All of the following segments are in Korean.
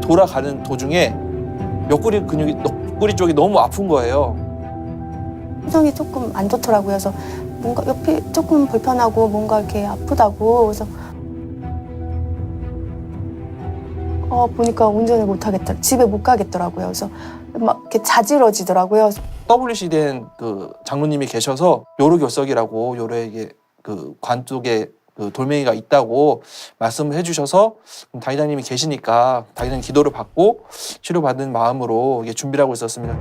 돌아가는 도중에 옆구리 근육이 옆구리 쪽이 너무 아픈 거예요. 표정이 조금 안 좋더라고요. 그래서 뭔가 옆이 조금 불편하고 뭔가 이렇게 아프다고 그래서 어 보니까 운전을 못 하겠다. 집에 못 가겠더라고요. 그래서 막 이렇게 자지러지더라고요. WC된 그 장로님이 계셔서 요로교석이라고 요로에게 그 관 쪽에 그 돌멩이가 있다고 말씀을 해주셔서 당회장님이 계시니까 당회장 기도를 받고 치료받는 마음으로 이게 준비를 하고 있었습니다.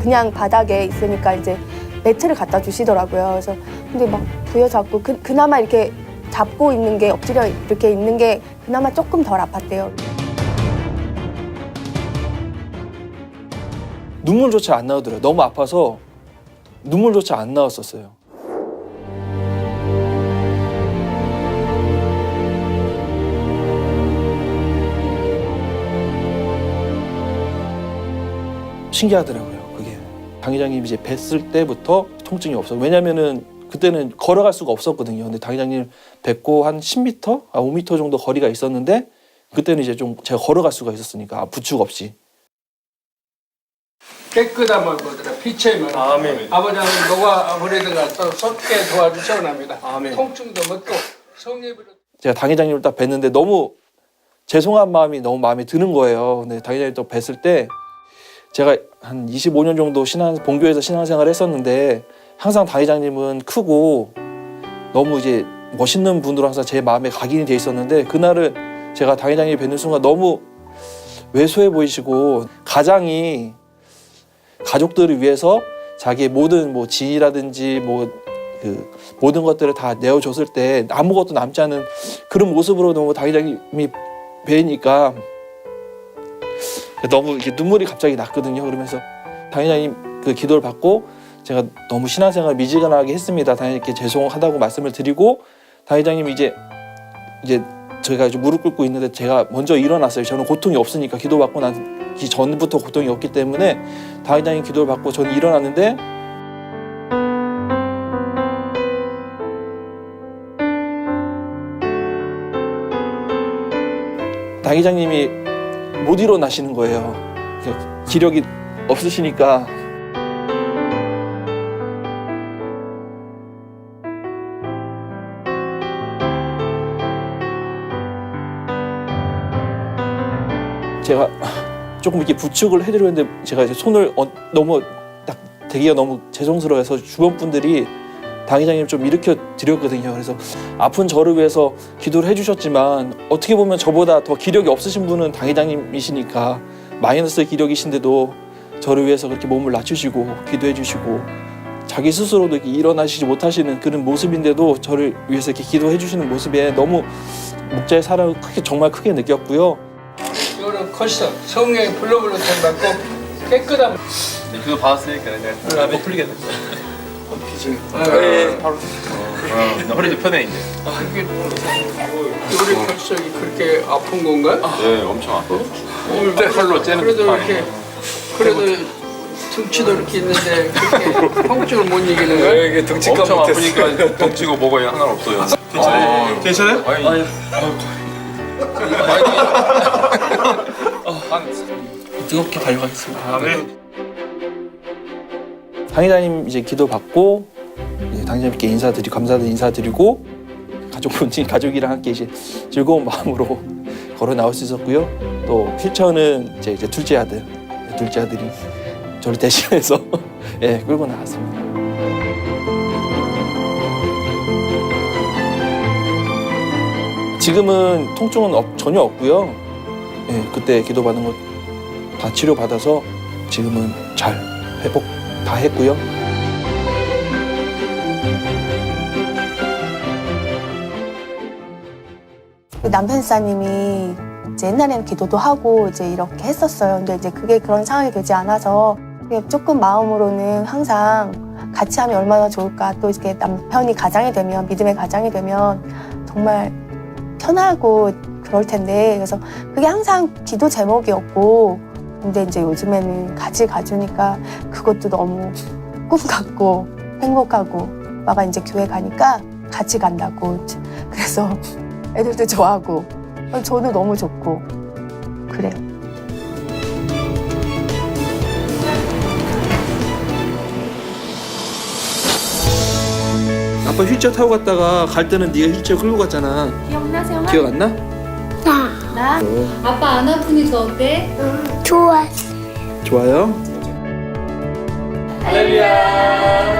그냥 바닥에 있으니까 이제 매트를 갖다 주시더라고요. 그래서 근데 막 부여잡고 그, 그나마 이렇게 잡고 있는 게 엎드려 이렇게 있는 게 그나마 조금 덜 아팠대요. 눈물조차 안 나오더라고요. 너무 아파서 눈물조차 안 나왔었어요. 신기하더라고요. 그게 당 회장님 이제 뵀을 때부터 통증이 없어. 왜냐면은 그때는 걸어갈 수가 없었거든요. 근데 당 회장님 뵙고 한 10m, 아 5m 정도 거리가 있었는데 그때는 이제 좀 제가 걸어갈 수가 있었으니까 아, 부축 없이. 깨끗함을 보더라 빛의 면 아멘. 아버지는 너가 아버지가 또 쏟게 도와주시기 합니다. 아멘. 통증도 먹고 성립으로 제가 당 회장님을 딱 뵀는데 너무 죄송한 마음이 너무 마음에 드는 거예요. 근데 당 회장님 또 뵀을 때 제가 한 25년 정도 신앙 본교에서 신앙생활을 했었는데 항상 당 회장님은 크고 너무 이제 멋있는 분으로 항상 제 마음에 각인이 돼 있었는데 그날을 제가 당 회장님 뵙는 순간 너무 왜소해 보이시고 가장이 가족들을 위해서 자기의 모든 뭐 지위라든지 뭐 그 모든 것들을 다 내어줬을 때 아무것도 남지 않은 그런 모습으로 너무 당 회장님이 뵈니까 너무 이렇게 눈물이 갑자기 났거든요. 그러면서 당 회장님 그 기도를 받고 제가 너무 신앙생활 미지근하게 했습니다. 당회장님께 죄송하다고 말씀을 드리고 당 회장님이 이제 이제 저희가 이제 무릎 꿇고 있는데 제가 먼저 일어났어요. 저는 고통이 없으니까 기도받고 나 기 전부터 고통이 없기 때문에 당 회장님 기도를 받고 저는 일어났는데 당 회장님이 못 일어나시는 거예요. 기력이 없으시니까 제가 조금 이렇게 부축을 해드렸는데 제가 이제 손을 어- 너무 딱 대기가 너무 죄송스러워서 주변 분들이 당 회장님 좀 일으켜 드렸거든요. 그래서 아픈 저를 위해서 기도를 해주셨지만 어떻게 보면 저보다 더 기력이 없으신 분은 당 회장님이시니까 마이너스 기력이신데도 저를 위해서 그렇게 몸을 낮추시고 기도해 주시고 자기 스스로도 이렇게 일어나시지 못하시는 그런 모습인데도 저를 위해서 이렇게 기도해 주시는 모습에 너무 목자의 사랑을 크게 정말 크게 느꼈고요. 이거는 커서 성령의 불러불러 받고 깨끗함 네, 그거 받았으니까 내가 못 풀리겠네. 아, 네, 바로. 어, 허리도 편해 이제. 이게 우리 결석이 그렇게 아픈 건가? 네, 엄청 아파. 오늘 칼로 째는 그래도. 이렇게 그래도 등치도 이렇게 있는데 그렇게 통증을 못 이기는 거야? 이게 덩치가 엄청 아프니까 덩치고 뭐가 상관없어요. 괜찮아요? 괜찮아요? 아니, 아니. 뜨겁게 달려가겠습니다. 네. 당회장님 이제 기도 받고 이제 당회장님께 인사드리고 감사드 인사드리고 가족분이 가족이랑 함께 이제 즐거운 마음으로 걸어 나올 수 있었고요. 또 휠체어는 제 이제 둘째 아들, 둘째 아들이 저를 대신해서 예 끌고 나왔습니다. 지금은 통증은 없- 전혀 없고요. 예, 그때 기도받은 거 다 치료 받아서 지금은 잘 회복 다 했고요. 그 남편 사님이 이제 옛날에는 기도도 하고 이제 이렇게 했었어요. 근데 이제 그게 그런 상황이 되지 않아서 조금 마음으로는 항상 같이 하면 얼마나 좋을까. 또 이렇게 남편이 가장이 되면 믿음의 가장이 되면 정말 편하고 그럴 텐데 그래서 그게 항상 기도 제목이었고 근데 이제 요즘에는 같이 가주니까 그것도 너무 꿈 같고 행복하고 아빠가 이제 교회 가니까 같이 간다고. 그래서 애들도 좋아하고 저는 너무 좋고 그래요. 아빠 휠체어 타고 갔다가 갈 때는 네가 휠체어 끌고 갔잖아. 기억나 세영아? 기억 안 나? 나? 어. 아빠 안 아프니까 어때? 좋아. 좋아요. 할렐루야.